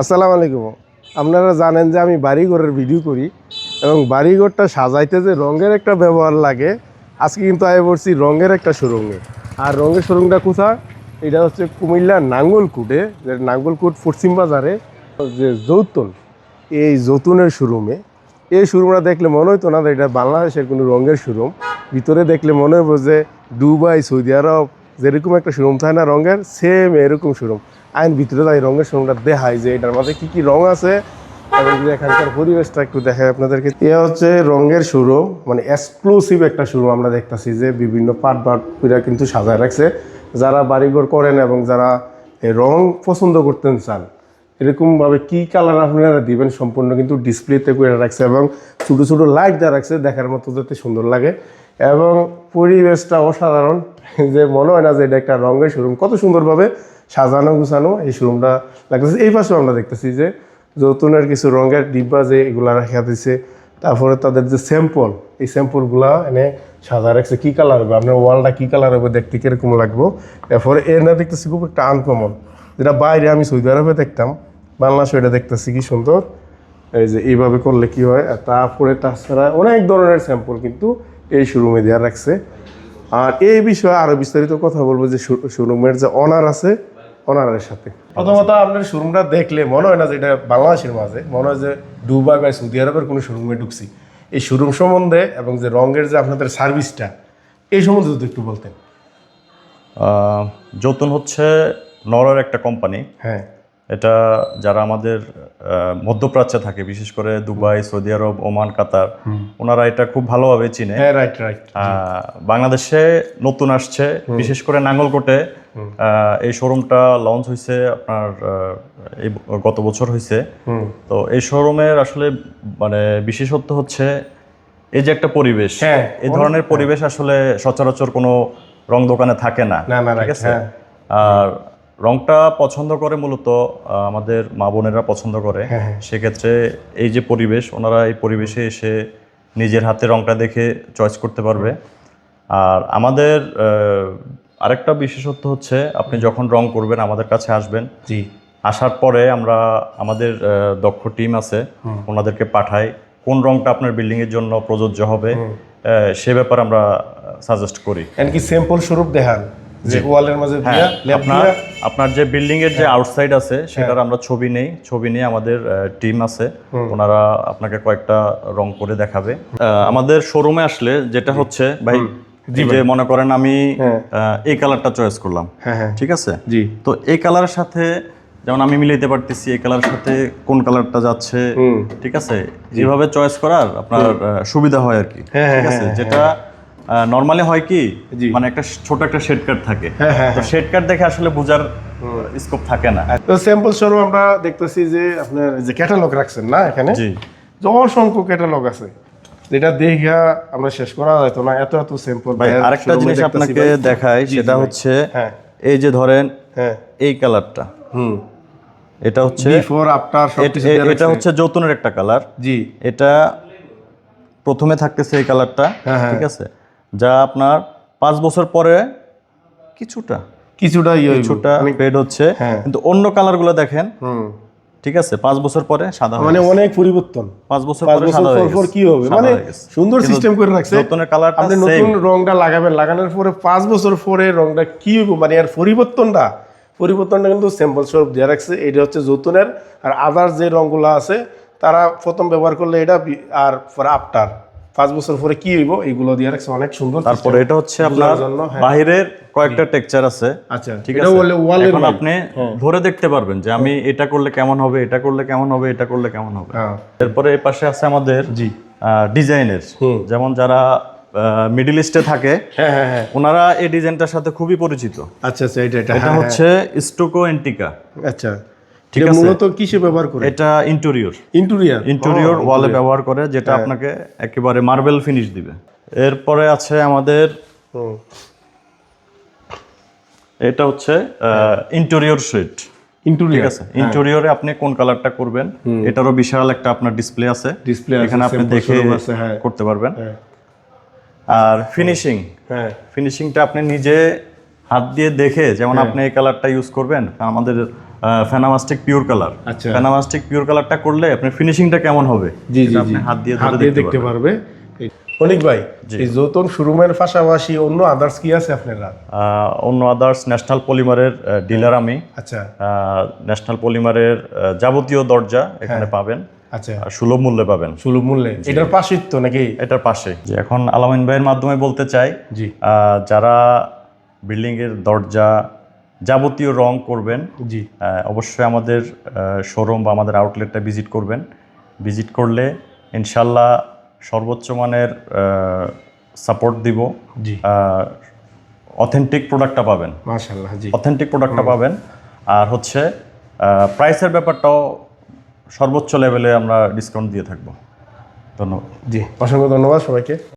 আসসালামু আলাইকুম। আপনারা জানেন যে আমি বাড়িঘরের ভিডিও করি এবং বাড়িঘরটা সাজাইতে যে রঙের একটা ব্যবহার লাগে, আজকে কিন্তু আয় পড়ছি রঙের একটা শোরুমে আর রঙের শোরুমটা কোথায়? এটা হচ্ছে কুমিল্লা নাঙ্গলকুটে, যে নাঙ্গলকুট পশ্চিম বাজারে যে যৌতুন। এই যৌতুনের শোরুমে এই শোরুমটা দেখলে মনে হতো না এটা বাংলাদেশের কোনো রঙের শোরুম ভিতরে দেখলে মনে হব যে দুবাই, সৌদি আরব যেরকম একটা শোরুম থাকে না রঙের সেম এরকম শোরুম আইন ভিতরে যাই রঙের শোরুমটা দেখাই যে এটার মধ্যে কী কী রং আছে। এখানকার পরিবেশটা একটু দেখাই আপনাদেরকে। এ হচ্ছে রঙের শোরুম মানে এক্সক্লুসিভ একটা শোরুম আমরা দেখতাছি যে বিভিন্ন পাট পাট পুরা কিন্তু সাজায় রাখছে। যারা বাড়িঘর করেন এবং যারা রং পছন্দ করতেন চান এরকমভাবে কী কালার আপনারা দিবেন সম্পূর্ণ কিন্তু ডিসপ্লেতে করে রাখছে এবং ছোটো ছোটো লাইট দেওয়া রাখছে দেখার মতো যাতে সুন্দর লাগে। এবং পরিবেশটা অসাধারণ যে মনে হয় না যে এটা একটা রঙের শোরুম কত সুন্দরভাবে সাজানো, গুছানো এই শোরুমটা লাগতেছে। এই পাশেও আমরা দেখতেছি যে যৌতুনের কিছু রঙের ডিব্বা যে এগুলা রাখা দিছে। তারপরে তাদের যে স্যাম্পল এই স্যাম্পলগুলা এনে সাজা রাখছে। কী কালার হবে? আপনার ওয়ালটা কী কালার হবে? দেখতে কীরকম লাগবো? এরপরে এর না দেখতেছি খুব একটা আনকমন যেটা বাইরে আমি সৌদি আরবে দেখতাম, বাংলাদেশে এটা দেখতেছি কি সুন্দর। এই যে এইভাবে করলে কি হয়? তারপরে তাছাড়া অনেক ধরনের স্যাম্পল কিন্তু এই শোরুমে দেওয়া রাখছে। আর এই বিষয়ে আরও বিস্তারিত কথা বলব যে শোরুমের যে অনার আছে অনারের সাথে। প্রথমত আপনার শোরুমটা দেখলে মনে হয় না যে এটা বাংলাদেশের মাঝে মনে হয় যে দুবাই বা সৌদি আরবের কোনো শোরুমে ঢুকছি। এই শোরুম সম্বন্ধে এবং যে রঙের যে আপনাদের সার্ভিসটা এই সম্বন্ধে যদি একটু বলতেন। যতন হচ্ছে নরওয়ের একটা কোম্পানি হ্যাঁ। এটা যারা আমাদের মধ্যপ্রাচ্যে থাকে বিশেষ করে Dubai Saudi Arab Oman Qatar ওনারা এটা খুব ভালোভাবে চিনে। হ্যাঁ রাইট রাইট আহ, বাংলাদেশে নতুন আসছে বিশেষ করে নাঙ্গলকোটে। এই শোরুমটা লঞ্চ হয়েছে আপনার এই গত বছর হয়েছে তো এই শোরুমের আসলে মানে বিশেষত্ব হচ্ছে এই যে একটা পরিবেশ। হ্যাঁ, এই ধরনের পরিবেশ আসলে সচরাচর কোনো রং দোকানে থাকে না ঠিক আছে? হ্যাঁ। আর রংটা পছন্দ করে মূলত আমাদের মা বোনেরা পছন্দ করে। হ্যাঁ, হ্যাঁ। সেক্ষেত্রে এই যে পরিবেশ ওনারা এই পরিবেশে এসে নিজের হাতে রংটা দেখে চয়েস করতে পারবে। আর আমাদের আরেকটা বিশেষত্ব হচ্ছে আপনি যখন রং করবেন আমাদের কাছে আসবেন। জি। আসার পরে আমরা আমাদের দক্ষ টিম আছে ওনাদেরকে পাঠাই কোন রংটা আপনার বিল্ডিং এর জন্য প্রযোজ্য হবে। সে ব্যাপারে আমরা সাজেস্ট করি। এমনকি স্যাম্পল স্বরূপ দেখান। যে ওয়ালের মাঝে হ্যাঁ দিয়া আপনার আপনার যে বিল্ডিং এর যে আউটসাইড আছে সেটার আমরা ছবি নেই। ছবি নিয়ে আমাদের টিম আছে। ওনারা আপনাকে কয়েকটা রং করে দেখাবে। আমাদের শোরুমে আসলে যেটা হচ্ছে ভাই যে মনে করেন আমি হ্যাঁ। এই কালারটা চয়েস করলাম। হ্যাঁ হ্যাঁ। ঠিক আছে? জি। তো এই কালারের সাথে যেমন আমি মিলাইতে পারতেছি এই কালারের সাথে কোন কালারটা যাচ্ছে ঠিক আছে? যেভাবে চয়েস করার আপনার সুবিধা হয় আর কি। হ্যাঁ, ঠিক হ্যাঁ, আছে? হ্যাঁ, যেটা নর্মালি হয় কি মানে একটা ছোট একটা শেড কাট থাকে। হ্যাঁ, হ্যাঁ, তো শেড কার্ড দেখে আসলে বোঝার স্কোপ থাকে না। তো স্যাম্পল স্বরূপ আমরা দেখতেছি যে আপনার যে ক্যাটালগ রাখছেন না এখানে? জি। অসংখ্য ক্যাটালগ আছে। যেটা দেখা আমরা শেষ করা যেত না এত এত স্যাম্পল ভাই আরেকটা জিনিস আপনাকে দেখাই সেটা হচ্ছে হ্যাঁ। এই যে ধরেন হ্যাঁ। এই কালারটা হুম। এটা হচ্ছে বিফোর আফটার সব এটা হচ্ছে যৌতুনের একটা কালার জি। এটা প্রথমে থাকতেছে এই কালারটা হ্যাঁ, হ্যাঁ। ঠিক আছে? যা আপনার পাঁচ বছর পরে কিছুটা কিছুটা ইয়ে। কিছুটা ফেড হচ্ছে। হ্যাঁ। কিন্তু অন্য কালারগুলো দেখেন। ঠিক আছে পাঁচ বছর পরে সাদা মানে অনেক পরিবর্তন। পাঁচ বছর পরে সাদা হয়ে গেছে। কি হবে? মানে সুন্দর সিস্টেম করে রাখছে। যৌতুনের কালারটা আপনি নতুন রংটা লাগাবেন লাগানোর পরে পাঁচ বছর পরে রংটা কি হইব? মানে এর পরিবর্তনটা পরিবর্তনটা কিন্তু স্যাম্পল স্বরূপ দিয়ে রাখছে। এটা হচ্ছে যৌতুনের। আর আদার যে রংগুলো আছে তারা প্রথম ব্যবহার করলে এটা আর পরে আফটার পাঁচ বছর পরে কি হইব? এইগুলো দিয়ে রাখছে অনেক সুন্দর তারপরে এটা হচ্ছে আপনার হ্যাঁ। বাহিরের কয়েকটা টেক্সচার আছে। আচ্ছা ঠিক এটা আছে? এখন আপনি ধরে দেখতে পারবেন যে আমি এটা করলে কেমন হবে এটা করলে কেমন হবে এটা করলে কেমন হবে। হ্যাঁ। এরপরে এই পাশে আছে আমাদের জি। ডিজাইনের। যেমন যারা মিডিল ইস্টে থাকে হ্যাঁ হ্যাঁ হ্যাঁ। ওনারা এই ডিজাইনটার সাথে খুবই পরিচিত। আচ্ছা আচ্ছা এটা এটা হচ্ছে স্টোকো এন্টিকা। আচ্ছা। ঠিক আছে। মূলত কিসে ব্যবহার করে? এটা ইন্টেরিয়র ইন্টেরিয়ার ইন্টেরিয়র ওয়ালে ব্যবহার করে যেটা আপনাকে একেবারে মার্বেল ফিনিশ দিবে। এরপরে আছে আমাদের এটা হচ্ছে ইন্টেরিয়র শেড ঠিক ইন্টেরিয়ার আছে ইন্টেরিয়রে আপনি কোন কালারটা করবেন এটারও বিশাল একটা আপনার ডিসপ্লে আছে। ডিসপ্লে এখানে আপনি দেখে হ্যাঁ। করতে পারবেন। হ্যাঁ। আর ফিনিশিং হ্যাঁ। ফিনিশিংটা আপনি নিজে হাত দিয়ে দেখে যেমন আপনি এই কালারটা ইউজ করবেন আমাদের ফেনামাস্টিক পিওর কালার আচ্ছা। ফেনামাস্টিক পিওর কালারটা করলে আপনার ফিনিশিংটা কেমন হবে? জি জি আপনি হাত দিয়ে হাত ধরে দিয়ে দেখতে পারবে। অনিক ভাই এই যৌতন শোরুমের পাশাপাশি অন্য আদার্স কি আছে আপনারা আহ, অন্য আদার্স ন্যাশনাল পলিমারের ডিলার আমি। আচ্ছা। ন্যাশনাল পলিমারের যাবতীয় দরজা এখানে হ্যাঁ। পাবেন। আচ্ছা। সুলভ মূল্যে পাবেন। সুলভ মূল্যে। এটার পাশেই তো নাকি? এটার পাশে। যে এখন আলামিন ভাইয়ের মাধ্যমে বলতে চাই জি। যারা বিল্ডিং এর দরজা যাবতীয় রং করবেন। জি। অবশ্যই আমাদের শোরুম বা আমাদের আউটলেটটা ভিজিট করবেন। ভিজিট করলে ইনশাল্লাহ সর্বোচ্চ মানের সাপোর্ট দিব। জি। অথেন্টিক প্রোডাক্টটা পাবেন। মাশাআল্লাহ জি। অথেন্টিক প্রোডাক্টটা পাবেন। আর হচ্ছে প্রাইসের ব্যাপারটাও সর্বোচ্চ লেভেলে আমরা ডিসকাউন্ট দিয়ে থাকব। ধন্যবাদ। জি অসংখ্য ধন্যবাদ সবাইকে।